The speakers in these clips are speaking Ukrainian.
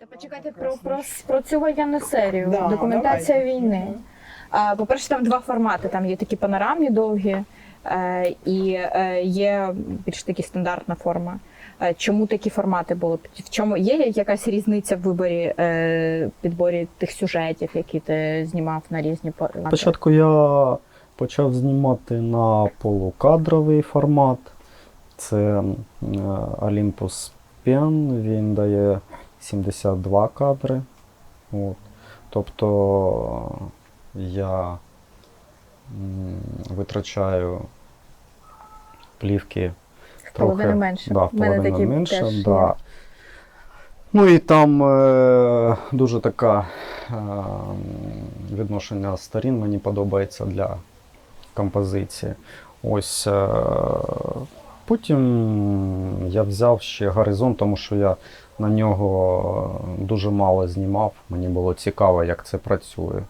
Та почекайте про, про, про цю воєнну серію. Да, Документація давай. війни. А, По-перше, там два формати. Там є такі панорамні довгі, е, і е, є більш такі стандартна форма. Е, Чому такі формати були? В чому є якась різниця в виборі е, підборі тих сюжетів, які ти знімав на різні по- Спочатку я почав знімати на полукадровий формат. Це Olympus Pen, він дає 72 кадри. От. Тобто я витрачаю плівки половину менше. Да, в половину такі менше, теж є. да. Ну і там е, дуже така е, відношення сторін мені подобається для композиції. Ось е, потім я взяв ще горизонт, тому що я на нього дуже мало знімав. Мені було цікаво, як це працює.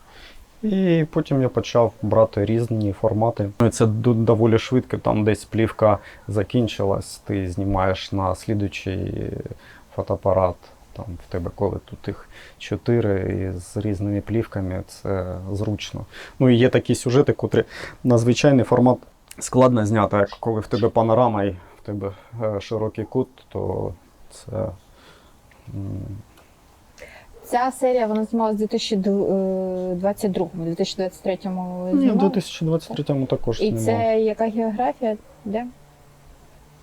І потім я почав брати різні формати. Ну, Це доволі швидко, там десь плівка закінчилась, ти знімаєш на слідуючий фотоапарат. Там в тебе коли тут їх чотири з різними плівками, це зручно. Ну і є такі сюжети, котрі на звичайний формат складно зняти. Як коли в тебе панорама і в тебе е, широкий кут, то це. Ця серія вона знімалась у 2022 2023 Ні, в знімали? 2023 також І це яка географія? Де?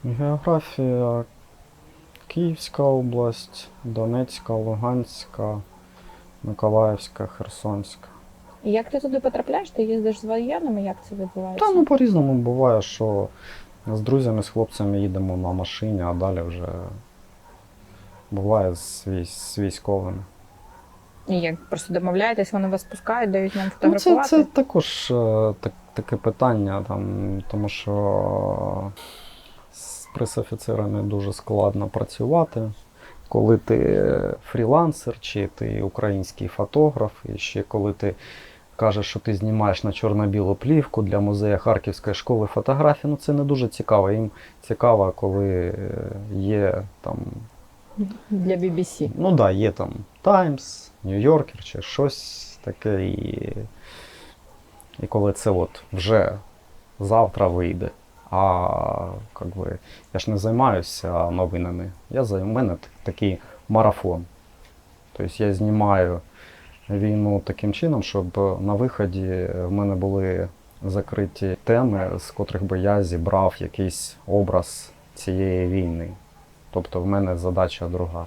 Географія Київська область, Донецька, Луганська, Миколаївська, Херсонська. І як ти туди потрапляєш? Ти їздиш з воєнними? Як це відбувається? Та ну по-різному буває, що з друзями, з хлопцями їдемо на машині, а далі вже буває з, військ, з військовими. І як просто домовляєтесь, вони вас пускають, дають нам Ну, це, фотографувати? це також е, так, таке питання, там, тому що з пресофіцерами дуже складно працювати. Коли ти фрілансер, чи ти український фотограф, і ще коли ти кажеш, що ти знімаєш на чорно-білу плівку для музею Харківської школи фотографії, ну це не дуже цікаво. Їм цікаво, коли е, є там Для BBC. Ну так, да, є там Times, New Yorker чи щось таке. І, і коли це от вже завтра вийде. А как би, я ж не займаюся новинами. Я за- У мене такий марафон. Тобто я знімаю війну таким чином, щоб на виході в мене були закриті теми, з котрих би я зібрав якийсь образ цієї війни. Тобто в мене задача друга.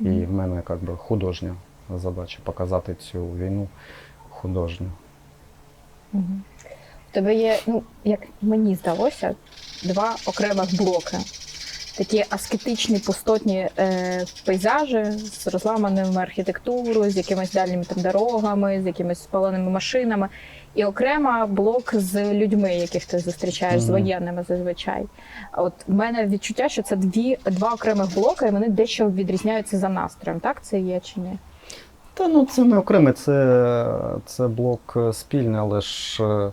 І в мене как би, художня задача показати цю війну художньо. Мгм. У тебе є, ну, як мені здалося, два окремих блоки. Такі аскетичні пустотні е, пейзажі з розламаними архітектурою, з якимись дальніми там дорогами, з якимись спаленими машинами. І окремо блок з людьми, яких ти зустрічаєш, з воєнними зазвичай. От в мене відчуття, що це дві, два окремих блоки, і вони дещо відрізняються за настроєм. Так це є чи ні? Та ну це не окремий, це, це блок спільний, але ж е,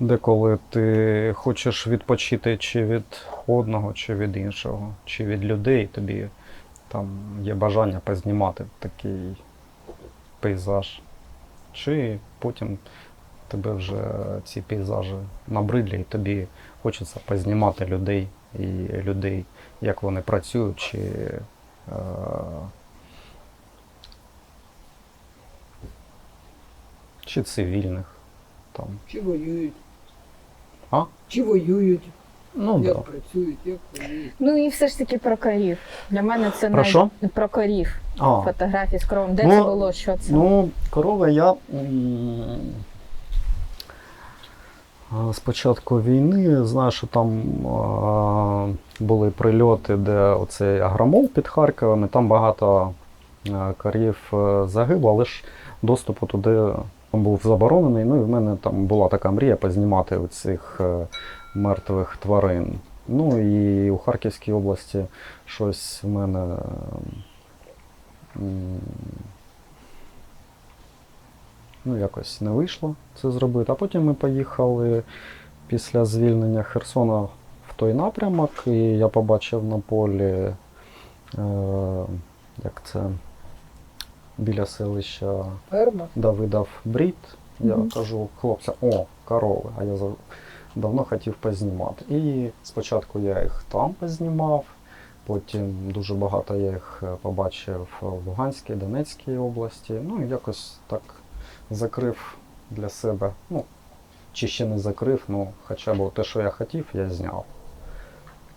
деколи ти хочеш відпочити чи від одного, чи від іншого, чи від людей, тобі там є бажання познімати такий пейзаж. Чи потім тебе вже ці пейзажі набридлі, і тобі хочеться познімати людей і людей, як вони працюють, чи е, чи цивільних. Там. Чи воюють? А? Чи воюють? Ну, як да. працюють, як воюють? Ну і все ж таки про корів. Для мене це Про що? про корів. А, Фотографії з коровом. Де Ну, це було? Що це? ну, корови я з початку війни знаю, що там а, були прильоти, де оцей агромол під Харковом, і там багато а, корів е, загибло, але ж доступ туди був заборонений. Ну і в мене там була така мрія познімати цих мертвих тварин. Ну і у Харківській області щось в мене. Ну, якось не вийшло це зробити. А потім ми поїхали після звільнення Херсона в той напрямок, і я побачив на полі, е, як це біля селища Ферма. Давидов Брід. Я Мгм. кажу хлопцям, о, корови, а я за- давно хотів познімати. І спочатку я їх там познімав, потім дуже багато я їх е, побачив в Луганській, Донецькій області. Ну, і якось так закрив для себе. Ну, чи ще не закрив, ну хоча б те, що я хотів, я зняв.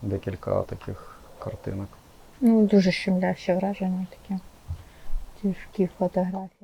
Декілька таких картинок. Ну, дуже щемляще враження таке. Тяжкі фотографії.